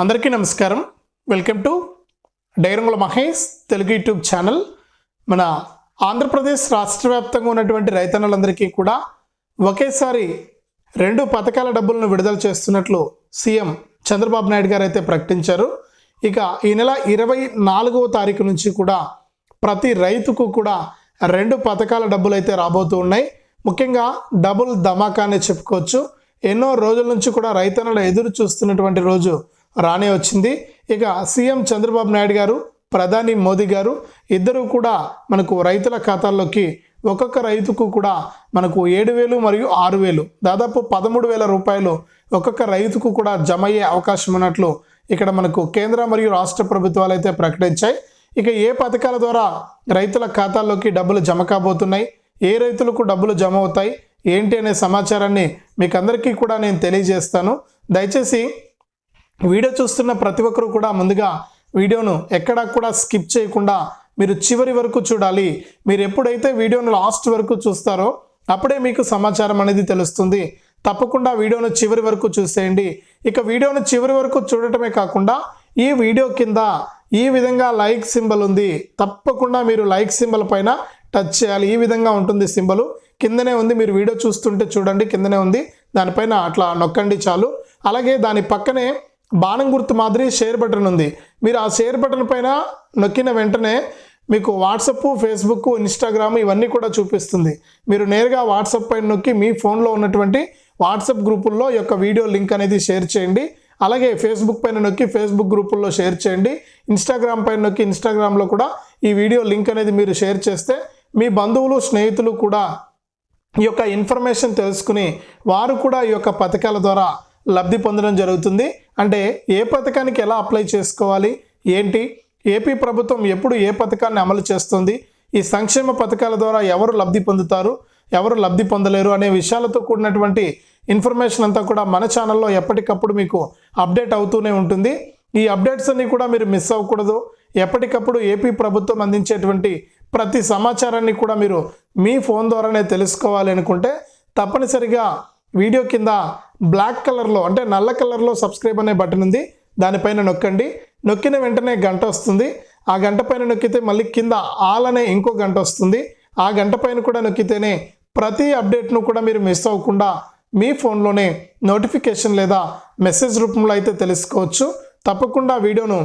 అందరికీ నమస్కారం. Welcome to Dairangula Mahesh Telugu YouTube channel. మన ఆంధ్రప్రదేశ్ రాష్ట్ర వ్యాప్తంగా ఉన్నటువంటి రైతన్నులందరికీ కూడా ఒకేసారి రెండు పథకాల డబ్బులను విడుదల చేస్తున్నట్లు సీఎం చంద్రబాబు నాయుడు గారు అయితే ప్రకటించారు. ఇక ఈ నెల ఇరవై నాలుగవ తారీఖు నుంచి కూడా ప్రతి రైతుకు కూడా రెండు పథకాల డబ్బులు అయితే రాబోతూ ఉన్నాయి. ముఖ్యంగా డబుల్ ధమాకా అనే చెప్పుకోవచ్చు. ఎన్నో రోజుల నుంచి కూడా రైతన్నలు ఎదురు చూస్తున్నటువంటి రోజు రానే వచ్చింది. ఇక సీఎం చంద్రబాబు నాయుడు గారు ప్రధాని మోదీ గారు ఇద్దరు కూడా మనకు రైతుల ఖాతాల్లోకి ఒక్కొక్క రైతుకు కూడా మనకు ఏడు వేలు మరియు ఆరు వేలు దాదాపు పదమూడు వేల రూపాయలు ఒక్కొక్క రైతుకు కూడా జమ అయ్యే అవకాశం ఉన్నట్లు ఇక్కడ మనకు కేంద్ర మరియు రాష్ట్ర ప్రభుత్వాలు అయితే ప్రకటించాయి. ఇక ఏ పథకాల ద్వారా రైతుల ఖాతాల్లోకి డబ్బులు జమ కాబోతున్నాయి? ఏ రైతులకు డబ్బులు జమ అవుతాయి? ఏంటి అనే సమాచారాన్ని మీకు అందరికీ కూడా నేను తెలియజేస్తాను. దయచేసి వీడియో చూస్తున్న ప్రతి ఒక్కరూ కూడా ముందుగా వీడియోను ఎక్కడా కూడా స్కిప్ చేయకుండా మీరు చివరి వరకు చూడాలి. మీరు ఎప్పుడైతే వీడియోను లాస్ట్ వరకు చూస్తారో అప్పుడే మీకు సమాచారం అనేది తెలుస్తుంది. తప్పకుండా వీడియోను చివరి వరకు చూసేయండి. ఇక వీడియోను చివరి వరకు చూడటమే కాకుండా ఈ వీడియో కింద ఈ విధంగా లైక్ సింబల్ ఉంది. తప్పకుండా మీరు లైక్ సింబల్ పైన టచ్ చేయాలి. ఈ విధంగా ఉంటుంది సింబల్. కిందనే ఉంది. మీరు వీడియో చూస్తుంటే చూడండి. కిందనే ఉంది. దానిపైన అట్లా నొక్కండి చాలు. అలాగే దాని పక్కనే బాణం గుర్తు మాదిరి షేర్ బటన్ ఉంది. మీరు ఆ షేర్ బటన్ పైన నొక్కిన వెంటనే మీకు వాట్సప్ ఫేస్బుక్ ఇన్స్టాగ్రామ్ ఇవన్నీ కూడా చూపిస్తుంది. మీరు నేరుగా వాట్సాప్ పైన నొక్కి మీ ఫోన్లో ఉన్నటువంటి వాట్సాప్ గ్రూపుల్లో యొక్క వీడియో లింక్ అనేది షేర్ చేయండి. అలాగే ఫేస్బుక్ పైన నొక్కి ఫేస్బుక్ గ్రూపుల్లో షేర్ చేయండి. ఇన్స్టాగ్రామ్ పైన నొక్కి ఇన్స్టాగ్రామ్లో కూడా ఈ వీడియో లింక్ అనేది మీరు షేర్ చేస్తే మీ బంధువులు స్నేహితులు కూడా ఈ యొక్క ఇన్ఫర్మేషన్ తెలుసుకుని వారు కూడా ఈ యొక్క పథకాల ద్వారా లబ్ధి పొందడం జరుగుతుంది. అంటే ఏ పథకానికి ఎలా అప్లై చేసుకోవాలి? ఏంటి? ఏపీ ప్రభుత్వం ఎప్పుడు ఏ పథకాన్ని అమలు చేస్తుంది? ఈ సంక్షేమ పథకాల ద్వారా ఎవరు లబ్ధి పొందుతారు? ఎవరు లబ్ధి పొందలేరు? అనే విషయాలతో కూడినటువంటి ఇన్ఫర్మేషన్ అంతా కూడా మన ఛానల్లో ఎప్పటికప్పుడు మీకు అప్డేట్ అవుతూనే ఉంటుంది. ఈ అప్డేట్స్ అన్ని కూడా మీరు మిస్ అవ్వకూడదు. ఎప్పటికప్పుడు ఏపీ ప్రభుత్వం అందించేటువంటి ప్రతి సమాచారాన్ని కూడా మీరు మీ ఫోన్ ద్వారానే తెలుసుకోవాలి అనుకుంటే తప్పనిసరిగా వీడియో కింద బ్లాక్ కలర్లో అంటే నల్ల కలర్లో సబ్స్క్రైబ్ అనే బటన్ ఉంది. దానిపైన నొక్కండి. నొక్కిన వెంటనే గంట వస్తుంది. ఆ గంట పైన నొక్కితే మళ్ళీ కింద ఆల్ అనే ఇంకో గంట వస్తుంది. ఆ గంట పైన కూడా నొక్కితేనే ప్రతి అప్డేట్ను కూడా మీరు మిస్ అవ్వకుండా మీ ఫోన్లోనే నోటిఫికేషన్ లేదా మెసేజ్ రూపంలో అయితే తెలుసుకోవచ్చు. తప్పకుండా వీడియోను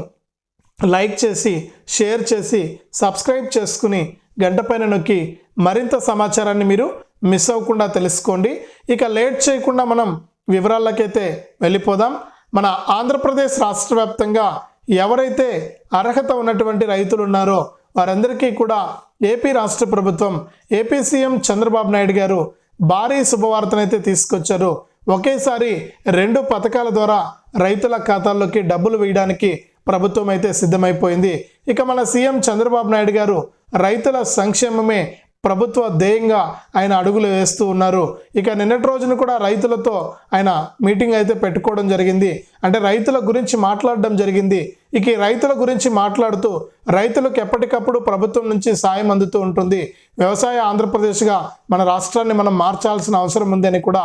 లైక్ చేసి షేర్ చేసి సబ్స్క్రైబ్ చేసుకుని గంట పైన నొక్కి మరింత సమాచారాన్ని మీరు మిస్ అవ్వకుండా తెలుసుకోండి. ఇక లేట్ చేయకుండా మనం వివరాలకైతే వెళ్ళిపోదాం. మన ఆంధ్రప్రదేశ్ రాష్ట్ర వ్యాప్తంగా ఎవరైతే అర్హత ఉన్నటువంటి రైతులు ఉన్నారో వారందరికీ కూడా ఏపీ రాష్ట్ర ప్రభుత్వం ఏపీ సీఎం చంద్రబాబు నాయుడు గారు భారీ శుభవార్తనైతే తీసుకొచ్చారు. ఒకేసారి రెండు పథకాల ద్వారా రైతుల ఖాతాల్లోకి డబ్బులు వేయడానికి ప్రభుత్వం అయితే సిద్ధమైపోయింది. ఇక మన సీఎం చంద్రబాబు నాయుడు గారు రైతుల సంక్షేమమే ప్రభుత్వ ధ్యేయంగా ఆయన అడుగులు వేస్తూ ఉన్నారు. ఇక నిన్నటి రోజున కూడా రైతులతో ఆయన మీటింగ్ అయితే పెట్టుకోవడం జరిగింది. అంటే రైతుల గురించి మాట్లాడడం జరిగింది. ఇక ఈ రైతుల గురించి మాట్లాడుతూ రైతులకు ఎప్పటికప్పుడు ప్రభుత్వం నుంచి సాయం అందుతూ ఉంటుంది. వ్యవసాయ ఆంధ్రప్రదేశ్గా మన రాష్ట్రాన్ని మనం మార్చాల్సిన అవసరం ఉందని కూడా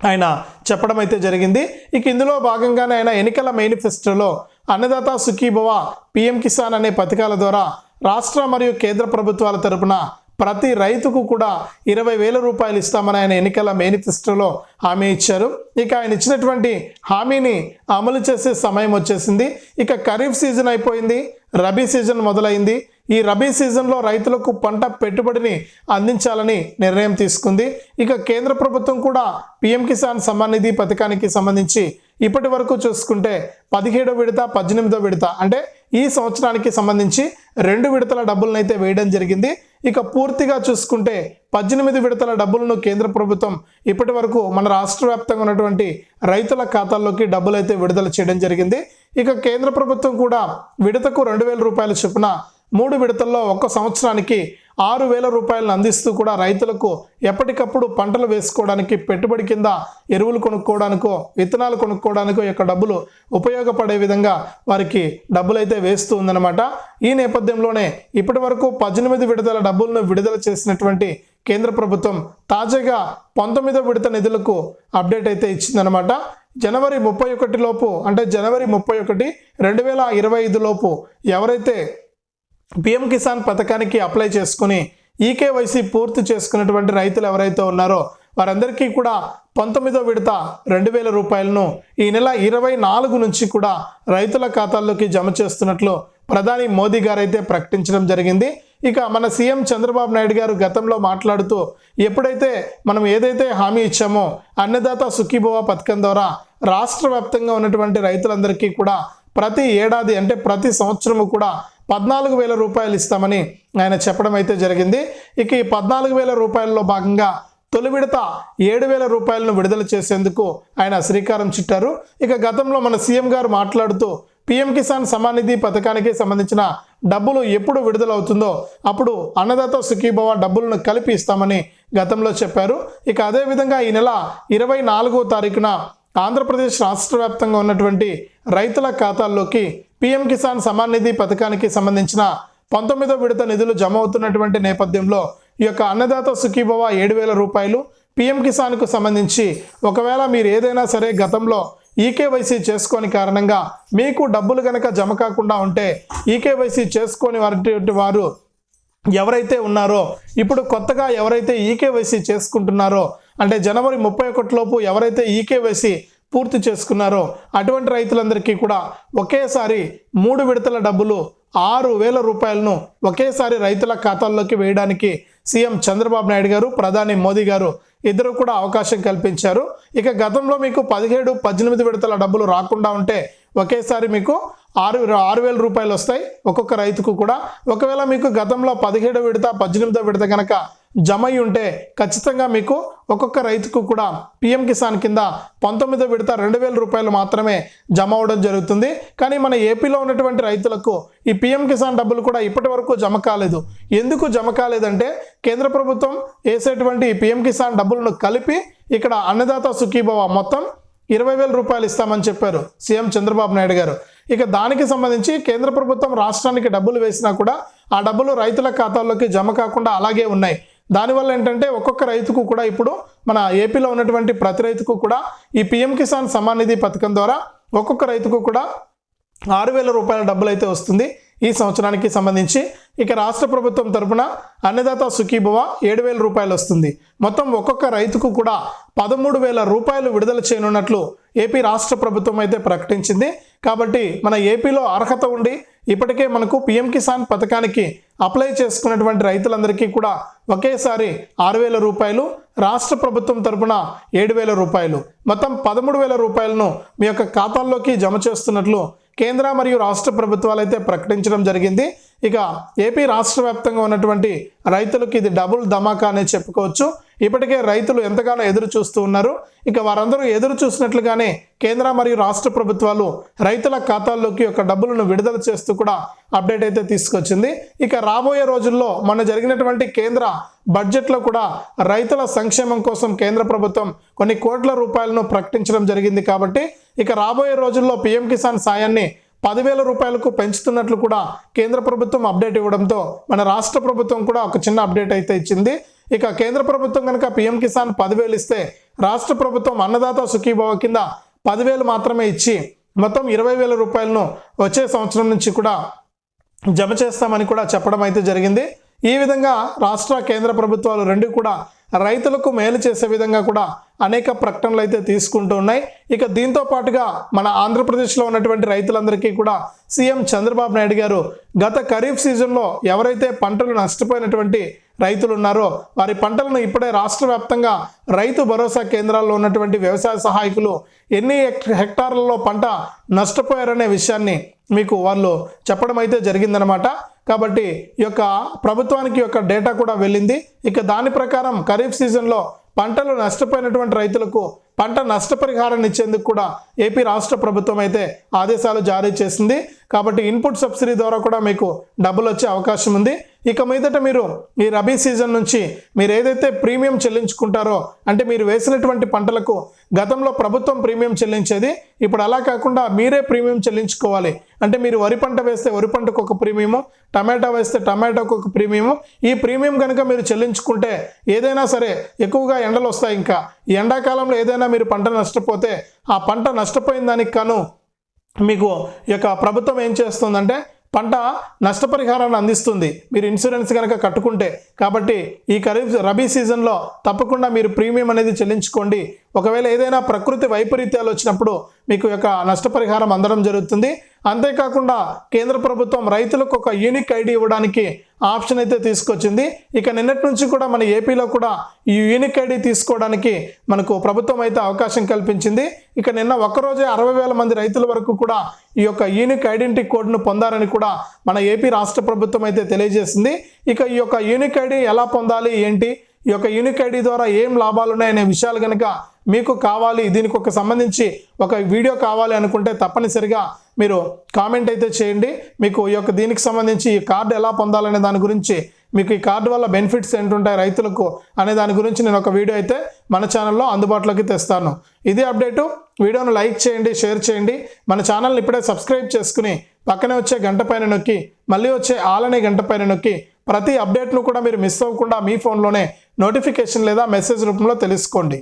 ఆయన చెప్పడం అయితే జరిగింది. ఇక ఇందులో భాగంగానే ఆయన ఎన్నికల మేనిఫెస్టోలో అన్నదాత సుఖీభవ పిఎం కిసాన్ అనే పథకాల ద్వారా రాష్ట్ర మరియు కేంద్ర ప్రభుత్వాల తరపున ప్రతి రైతుకు కూడా ఇరవై వేల రూపాయలు ఇస్తామని ఆయన ఎన్నికల మేనిఫెస్టోలో హామీ ఇచ్చారు. ఇక ఆయన ఇచ్చినటువంటి హామీని అమలు చేసే సమయం వచ్చేసింది. ఇక ఖరీఫ్ సీజన్ అయిపోయింది రబీ సీజన్ మొదలైంది. ఈ రబీ సీజన్లో రైతులకు పంట పెట్టుబడిని అందించాలని నిర్ణయం తీసుకుంది. ఇక కేంద్ర ప్రభుత్వం కూడా పిఎం కిసాన్ సమ్మాన్ నిధి పథకానికి సంబంధించి ఇప్పటి వరకు చూసుకుంటే పదిహేడో విడత పద్దెనిమిదో విడత అంటే ఈ సంవత్సరానికి సంబంధించి రెండు విడతల డబ్బులను అయితే వేయడం జరిగింది. ఇక పూర్తిగా చూసుకుంటే పద్దెనిమిది విడతల డబ్బులను కేంద్ర ప్రభుత్వం ఇప్పటి వరకు మన రాష్ట్ర వ్యాప్తంగా ఉన్నటువంటి రైతుల ఖాతాల్లోకి డబ్బులు అయితే విడుదల చేయడం జరిగింది. ఇక కేంద్ర ప్రభుత్వం కూడా విడతకు రెండు వేల రూపాయల చొప్పున మూడు విడతల్లో ఒక్క సంవత్సరానికి ఆరు వేల రూపాయలను అందిస్తూ కూడా రైతులకు ఎప్పటికప్పుడు పంటలు వేసుకోవడానికి పెట్టుబడి కింద ఎరువులు కొనుక్కోవడానికో విత్తనాలు కొనుక్కోవడానికో యొక్క డబ్బులు ఉపయోగపడే విధంగా వారికి డబ్బులు అయితే వేస్తూ ఉందన్నమాట. ఈ నేపథ్యంలోనే ఇప్పటి వరకు పద్దెనిమిది విడుదల డబ్బులను విడుదల చేసినటువంటి కేంద్ర ప్రభుత్వం తాజాగా పంతొమ్మిదో విడత నిధులకు అప్డేట్ అయితే ఇచ్చిందనమాట జనవరి ముప్పై ఒకటి లోపు అంటే జనవరి ముప్పై ఒకటి రెండు వేల ఇరవై ఐదు లోపు ఎవరైతే పిఎం కిసాన్ పథకానికి అప్లై చేసుకుని ఈకేవైసీ పూర్తి చేసుకున్నటువంటి రైతులు ఎవరైతే ఉన్నారో వారందరికీ కూడా పంతొమ్మిదో విడత రెండు వేల రూపాయలను ఈ నెల ఇరవై నాలుగు నుంచి కూడా రైతుల ఖాతాల్లోకి జమ చేస్తున్నట్లు ప్రధాని మోదీ గారైతే ప్రకటించడం జరిగింది. ఇక మన సీఎం చంద్రబాబు నాయుడు గారు గతంలో మాట్లాడుతూ ఎప్పుడైతే మనం ఏదైతే హామీ ఇచ్చామో అన్నదాత సుఖీభవ పథకం ద్వారా రాష్ట్ర వ్యాప్తంగా ఉన్నటువంటి రైతులందరికీ కూడా ప్రతి ఏడాది అంటే ప్రతి సంవత్సరము కూడా పద్నాలుగు వేల రూపాయలు ఇస్తామని ఆయన చెప్పడం అయితే జరిగింది. ఇక ఈ పద్నాలుగు వేల రూపాయల్లో భాగంగా తొలి విడత ఏడు వేల రూపాయలను విడుదల చేసేందుకు ఆయన శ్రీకారం చుట్టారు. ఇక గతంలో మన సీఎం గారు మాట్లాడుతూ పిఎం కిసాన్ సమాన్ నిధి పథకానికి సంబంధించిన డబ్బులు ఎప్పుడు విడుదలవుతుందో అప్పుడు అన్నదాత సుఖీభవ డబ్బులను కలిపి ఇస్తామని గతంలో చెప్పారు. ఇక అదేవిధంగా ఈ నెల ఇరవై నాలుగో తారీఖున ఆంధ్రప్రదేశ్ రాష్ట్ర వ్యాప్తంగా ఉన్నటువంటి రైతుల ఖాతాల్లోకి పిఎం కిసాన్ సమాన్ నిధి పథకానికి సంబంధించిన పంతొమ్మిదో విడత నిధులు జమ అవుతున్నటువంటి నేపథ్యంలో ఈ యొక్క అన్నదాత సుఖీభవ ఏడు వేల రూపాయలు పిఎం కిసాన్కు సంబంధించి ఒకవేళ మీరు ఏదైనా సరే గతంలో ఈకేవైసీ చేసుకోని కారణంగా మీకు డబ్బులు గనక జమ కాకుండా ఉంటే ఈకేవైసీ చేసుకొని వారి వారు ఎవరైతే ఉన్నారో ఇప్పుడు కొత్తగా ఎవరైతే ఈకేవైసీ చేసుకుంటున్నారో అంటే జనవరి ముప్పై ఒకటిలోపు ఎవరైతే ఈకేవైసీ పూర్తి చేసుకున్నారో అటువంటి రైతులందరికీ కూడా ఒకేసారి మూడు విడతల డబ్బులు ఆరు వేల రూపాయలను ఒకేసారి రైతుల ఖాతాల్లోకి వేయడానికి సీఎం చంద్రబాబు నాయుడు గారు ప్రధాని మోదీ గారు ఇద్దరు కూడా అవకాశం కల్పించారు. ఇక గతంలో మీకు పదిహేడు పద్దెనిమిది విడతల డబ్బులు రాకుండా ఉంటే ఒకేసారి మీకు ఆరు ఆరు వేల రూపాయలు వస్తాయి ఒక్కొక్క రైతుకు కూడా. ఒకవేళ మీకు గతంలో పదిహేడు విడత పద్దెనిమిదో విడత కనుక జమ అయి ఉంటే ఖచ్చితంగా మీకు ఒక్కొక్క రైతుకు కూడా పిఎం కిసాన్ కింద పంతొమ్మిదో విడత రెండు వేల రూపాయలు మాత్రమే జమ అవడం జరుగుతుంది. కానీ మన ఏపీలో ఉన్నటువంటి రైతులకు ఈ పిఎం కిసాన్ డబ్బులు కూడా ఇప్పటి వరకు జమ కాలేదు. ఎందుకు జమ కాలేదంటే కేంద్ర ప్రభుత్వం వేసేటువంటి ఈ పిఎం కిసాన్ డబ్బులను కలిపి ఇక్కడ అన్నదాత సుఖీభవ మొత్తం ఇరవై వేల రూపాయలు ఇస్తామని చెప్పారు సీఎం చంద్రబాబు నాయుడు గారు. ఇక దానికి సంబంధించి కేంద్ర ప్రభుత్వం రాష్ట్రానికి డబ్బులు వేసినా కూడా ఆ డబ్బులు రైతుల ఖాతాల్లోకి జమ కాకుండా అలాగే ఉన్నాయి. దానివల్ల ఏంటంటే ఒక్కొక్క రైతుకు కూడా ఇప్పుడు మన ఏపీలో ఉన్నటువంటి ప్రతి రైతుకు కూడా ఈ పిఎం కిసాన్ సమ్మాన్ నిధి పథకం ద్వారా ఒక్కొక్క రైతుకు కూడా ఆరు వేల రూపాయల డబ్బులు అయితే వస్తుంది ఈ సంవత్సరానికి సంబంధించి. ఇక రాష్ట్ర ప్రభుత్వం తరపున అన్నదాత సుఖీభవ ఏడు వేల రూపాయలు వస్తుంది. మొత్తం ఒక్కొక్క రైతుకు కూడా పదమూడు వేల రూపాయలు విడుదల చేయనున్నట్లు ఏపీ రాష్ట్ర ప్రభుత్వం అయితే ప్రకటించింది. కాబట్టి మన ఏపీలో అర్హత ఉండి ఇప్పటికే మనకు పిఎం కిసాన్ పథకానికి అప్లై చేసుకున్నటువంటి రైతులందరికీ కూడా ఒకేసారి ఆరు వేల రూపాయలు రాష్ట్ర ప్రభుత్వం తరపున ఏడు వేల రూపాయలు. మొత్తం పదమూడు వేల రూపాయలను మీ యొక్క ఖాతాల్లోకి జమ చేస్తున్నట్లు కేంద్ర మరియు రాష్ట్ర ప్రభుత్వాలు అయితే ప్రకటించడం జరిగింది. ఇక ఏపీ రాష్ట్ర వ్యాప్తంగా ఉన్నటువంటి రైతులకు ఇది డబుల్ ధమాకా అనే చెప్పుకోవచ్చు. ఇప్పటికే రైతులు ఎంతగానో ఎదురు చూస్తూ ఉన్నారు. ఇక వారందరూ ఎదురు చూసినట్లుగానే కేంద్ర మరియు రాష్ట్ర ప్రభుత్వాలు రైతుల ఖాతాల్లోకి ఒక డబ్బులను విడుదల చేస్తూ కూడా అప్డేట్ అయితే తీసుకొచ్చింది. ఇక రాబోయే రోజుల్లో మొన్న జరిగినటువంటి కేంద్ర బడ్జెట్లో కూడా రైతుల సంక్షేమం కోసం కేంద్ర ప్రభుత్వం కొన్ని కోట్ల రూపాయలను ప్రకటించడం జరిగింది కాబట్టి ఇక రాబోయే రోజుల్లో పిఎం కిసాన్ సాయాన్ని పదివేల రూపాయలకు పెంచుతున్నట్లు కూడా కేంద్ర ప్రభుత్వం అప్డేట్ ఇవ్వడంతో మన రాష్ట్ర ప్రభుత్వం కూడా ఒక చిన్న అప్డేట్ అయితే ఇచ్చింది. ఇక కేంద్ర ప్రభుత్వం కనుక పిఎం కిసాన్ పదివేలు ఇస్తే రాష్ట్ర ప్రభుత్వం అన్నదాత సుఖీభావ కింద పదివేలు మాత్రమే ఇచ్చి మొత్తం ఇరవై వేల రూపాయలను వచ్చే సంవత్సరం నుంచి కూడా జమ చేస్తామని కూడా చెప్పడం అయితే జరిగింది. ఈ విధంగా రాష్ట్ర కేంద్ర ప్రభుత్వాలు రెండు కూడా రైతులకు మేలు చేసే విధంగా కూడా అనేక ప్రకటనలు అయితే తీసుకుంటూ ఉన్నాయి. ఇక దీంతో పాటుగా మన ఆంధ్రప్రదేశ్లో ఉన్నటువంటి రైతులందరికీ కూడా సీఎం చంద్రబాబు నాయుడు గారు గత ఖరీఫ్ సీజన్లో ఎవరైతే పంటలు నష్టపోయినటువంటి రైతులు ఉన్నారో వారి పంటలను ఇప్పుడే రాష్ట్ర వ్యాప్తంగా రైతు భరోసా కేంద్రాల్లో ఉన్నటువంటి వ్యవసాయ సహాయకులు ఎన్ని హెక్టార్లలో పంట నష్టపోయారనే విషయాన్ని మీకు వాళ్ళు చెప్పడం అయితే జరిగిందనమాట కాబట్టి ఈ యొక్క ప్రభుత్వానికి యొక్క డేటా కూడా వెళ్ళింది. ఇక దాని ప్రకారం ఖరీఫ్ సీజన్లో పంటలు నష్టపోయినటువంటి రైతులకు పంట నష్టపరిహారాన్ని ఇచ్చేందుకు కూడా ఏపీ రాష్ట్ర ప్రభుత్వం అయితే ఆదేశాలు జారీ చేసింది. కాబట్టి ఇన్పుట్ సబ్సిడీ ద్వారా కూడా మీకు డబ్బులు వచ్చే అవకాశం ఉంది. ఇక మీదట మీరు ఈ రబీ సీజన్ నుంచి మీరు ఏదైతే ప్రీమియం చెల్లించుకుంటారో అంటే మీరు వేసినటువంటి పంటలకు గతంలో ప్రభుత్వం ప్రీమియం చెల్లించేది ఇప్పుడు అలా కాకుండా మీరే ప్రీమియం చెల్లించుకోవాలి. అంటే మీరు వరి పంట వేస్తే వరి పంటకు ఒక ప్రీమియము టమాటా వేస్తే టమాటాకు ఒక ప్రీమియము. ఈ ప్రీమియం కనుక మీరు చెల్లించుకుంటే ఏదైనా సరే ఎక్కువగా ఎండలు వస్తాయి ఇంకా. ఎండాకాలంలో ఏదైనా మీరు పంట నష్టపోతే ఆ పంట నష్టపోయిన దానికి కాను మీకు ఈ యొక్క ప్రభుత్వం ఏం చేస్తుందంటే పంట నష్టపరిహారాన్ని అందిస్తుంది. మీరు ఇన్సూరెన్స్ కనుక కట్టుకుంటే కాబట్టి ఈ ఖరీఫ్ రబీ సీజన్లో తప్పకుండా మీరు ప్రీమియం అనేది చెల్లించుకోండి. ఒకవేళ ఏదైనా ప్రకృతి వైపరీత్యాలు వచ్చినప్పుడు మీకు యొక్క నష్టపరిహారం అందడం జరుగుతుంది. అంతేకాకుండా కేంద్ర ప్రభుత్వం రైతులకు ఒక యూనిక్ ఐడి ఇవ్వడానికి ఆప్షన్ అయితే తీసుకొచ్చింది. ఇక నిన్నటి నుంచి కూడా మన ఏపీలో కూడా ఈ యూనిక్ ఐడి తీసుకోవడానికి మనకు ప్రభుత్వం అయితే అవకాశం కల్పించింది. ఇక నిన్న ఒక్కరోజే అరవై వేల మంది రైతుల వరకు కూడా ఈ యొక్క యూనిక్ ఐడెంటిటీ కోడ్ను పొందారని కూడా మన ఏపీ రాష్ట్ర ప్రభుత్వం అయితే తెలియజేసింది. ఇక ఈ యొక్క యూనిక్ ఐడి ఎలా పొందాలి ఏంటి? ఈ యొక్క యూనిక్ ఐడి ద్వారా ఏం లాభాలు ఉన్నాయనే విషయాలు కనుక మీకు కావాలి దీనికి ఒక సంబంధించి ఒక వీడియో కావాలి అనుకుంటే తప్పనిసరిగా మీరు కామెంట్ అయితే చేయండి. మీకు ఈ యొక్క దీనికి సంబంధించి ఈ కార్డు ఎలా పొందాలనే దాని గురించి మీకు ఈ కార్డు వల్ల బెనిఫిట్స్ ఏంటుంటాయి రైతులకు అనే దాని గురించి నేను ఒక వీడియో అయితే మన ఛానల్లో అందుబాటులోకి తెస్తాను. ఇది అప్డేటు. వీడియోను లైక్ చేయండి షేర్ చేయండి. మన ఛానల్ని ఇప్పుడే సబ్స్క్రైబ్ చేసుకుని పక్కనే వచ్చే గంట పైన నొక్కి మళ్ళీ వచ్చే ఆలనే గంట పైన నొక్కి ప్రతి అప్డేట్ను కూడా మీరు మిస్ అవ్వకుండా మీ ఫోన్లోనే నోటిఫికేషన్ లేదా మెసేజ్ రూపంలో తెలుసుకోండి.